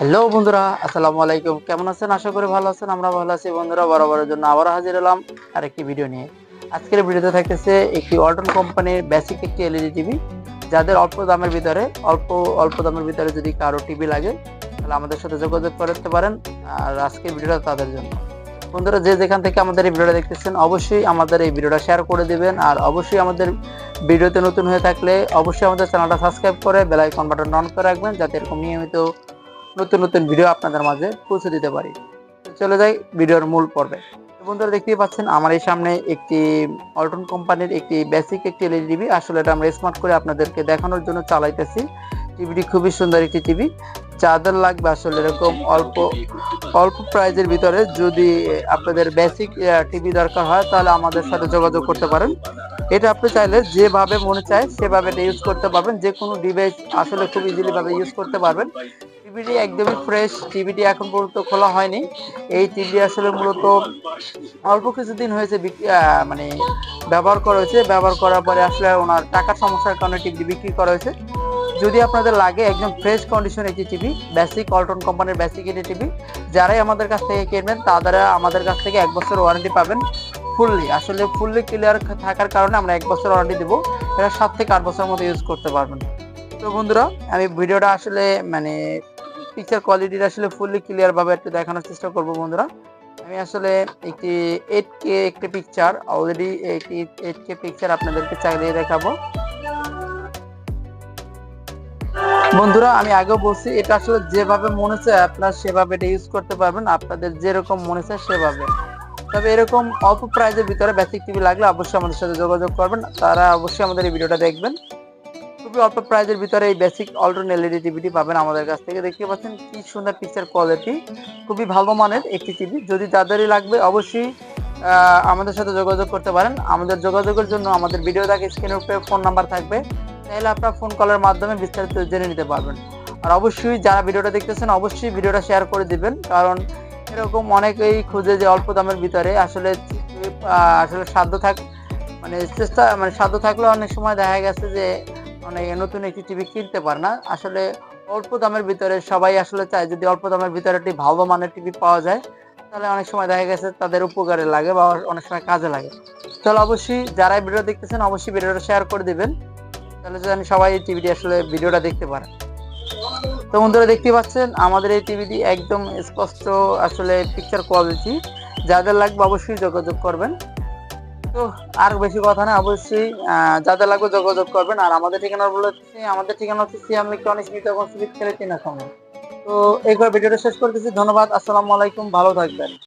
Hello বন্ধুরা, আসসালামু আলাইকুম। কেমন আছেন? আশা করি ভালো আছেন, আমরা ভালো আছি। বন্ধুরা, বরাবরের জন্য আবার হাজির হলাম আরেকটি ভিডিও নিয়ে। আজকের ভিডিওতে থাকতেছে একটি অল্টন কোম্পানির বেসিক একটি এলইডি টিভি যাদের অল্প দামের ভিতরে, অল্প অল্প দামের ভিতরে যদি কারও টিভি লাগে, তাহলে আমাদের সাথে যোগাযোগ করতে পারেন আর আজকের ভিডিওটা তাদের জন্য। বন্ধুরা, যে যেখান থেকে আমাদের এই ভিডিওটা দেখতেছেন, অবশ্যই আমাদের এই ভিডিওটা শেয়ার করে দিবেন আর অবশ্যই আমাদের ভিডিওতে নতুন হয়ে থাকলে অবশ্যই আমাদের চ্যানেলটা সাবস্ক্রাইব করে বেল আইকন বাটন অন করে রাখবেন, যাতে এরকম নিয়মিত নতুন নতুন ভিডিও আপনাদের মাঝে পৌঁছে দিতে পারি। চলে যাই ভিডিওর মূল পর্বে। বন্ধুরা দেখতেই পাচ্ছেন, আমার এই সামনে একটি অল্টন কোম্পানির একটি বেসিক একটি এলইডি টিভি আসলে এটা আমরা স্মার্ট করে আপনাদেরকে দেখানোর জন্য চালাইতেছি। টিভিটি খুবই সুন্দর একটি টিভি যাদের লাগবে আসলে এরকম অল্প অল্প প্রাইজের ভিতরে। যদি আপনাদের বেসিক টিভি দরকার হয়, তাহলে আমাদের সাথে যোগাযোগ করতে পারেন। এটা আপনি চাইলে যেভাবে মনে চায় সেভাবে এটা ইউজ করতে পারবেন। যে কোনো ডিভাইস আসলে খুব ইজিলিভাবে ইউজ করতে পারবেন। টিভিটি একদমই ফ্রেশ টিভিটি এখন পর্যন্ত খোলা হয়নি। এই টিভি আসলে মূলত অল্প কিছুদিন হয়েছে মানে ব্যবহার করা হয়েছে। ব্যবহার করার পরে আসলে ওনার টাকার সমস্যার কারণে টিভি বিক্রি করা হয়েছে। যদি আপনাদের লাগে একদম ফ্রেশ কন্ডিশন একটি টিভি বেসিক অল্টন কোম্পানির বেসিক একটি টিভি যারাই আমাদের কাছ থেকে কিনবেন, তারা আমাদের কাছ থেকে এক বছর ওয়ারেন্টি পাবেন। ফুললি, আসলে ফুললি ক্লিয়ার থাকার কারণে আমরা এক বছর ওয়ারেন্টি দেবো। এটা সাত থেকে আট বছরের মতো ইউজ করতে পারবেন। তো বন্ধুরা, আমি ভিডিওটা আসলে মানে পিকচার কোয়ালিটিটা আসলে ফুললি ক্লিয়ার ভাবে একটু দেখানোর চেষ্টা করব বন্ধুরা। আমি আসলে একটি এইট কে একটি পিকচার অলরেডি একটি এইট কে পিকচার আপনাদেরকে চালিয়ে দেখাবো। বন্ধুরা, আমি আগেও বলছি, এটা আসলে যেভাবে মনে চায় আপনারা সেভাবে এটা ইউজ করতে পারবেন। আপনাদের যেরকম মনে চায় সেভাবে। তবে এরকম অল্প প্রাইজের ভিতরে বেসিক টিভি লাগলে অবশ্যই আমাদের সাথে যোগাযোগ করবেন। তারা অবশ্যই আমাদের এই ভিডিওটা দেখবেন। খুবই অল্প প্রাইজের ভিতরে এই বেসিক অল্টন এলইডি টিভিটি পাবেন আমাদের কাছ থেকে। দেখতে পাচ্ছেন কি সুন্দর পিকচার কোয়ালিটি খুবই ভালো মানের একটি টিভি যদি যাদেরই লাগবে, অবশ্যই আমাদের সাথে যোগাযোগ করতে পারেন। আমাদের যোগাযোগের জন্য আমাদের ভিডিও দেখে স্ক্রিনের উপরে ফোন নাম্বার থাকবে। তাহলে আপনার ফোন কলের মাধ্যমে বিস্তারিত জেনে নিতে পারবেন। আর অবশ্যই যারা ভিডিওটা দেখতেছেন, অবশ্যই ভিডিওটা শেয়ার করে দিবেন। কারণ এরকম অনেকেই খুঁজে যে অল্প দামের ভিতরে। আসলে আসলে সাধ্য থাক মানে চেষ্টা মানে সাধ্য থাকলেও অনেক সময় দেখা গেছে যে অনেক নতুন একটি টিভি কিনতে পারে না। আসলে অল্প দামের ভিতরে সবাই আসলে চায় যদি অল্প দামের ভিতরে একটি ভালো মানের টিভি পাওয়া যায়, তাহলে অনেক সময় দেখা গেছে তাদের উপকারে লাগে বা অনেক সময় কাজে লাগে। তাহলে অবশ্যই যারা ভিডিও দেখতেছেন, অবশ্যই ভিডিওটা শেয়ার করে দিবেন। তাহলে যেন সবাই টিভিটি আসলে ভিডিওটা দেখতে পারে। তো বন্ধুরা দেখতে পাচ্ছেন, আমাদের এই টিভিটি একদম স্পষ্ট আসলে পিকচার কোয়ালিটি যাদের লাগবে অবশ্যই যোগাযোগ করবেন। তো আর বেশি কথা না, অবশ্যই যাদের লাগবে যোগাযোগ করবেন। আর আমাদের ঠিকানা বলেছি আমাদের ঠিকানা হচ্ছে সিএম ইলেকট্রনিক্স মিটার সুবিধ খেলে তিনা সময় তো এইবার ভিডিওটা শেষ করতেছি। ধন্যবাদ, আসসালামু আলাইকুম, ভালো থাকবেন।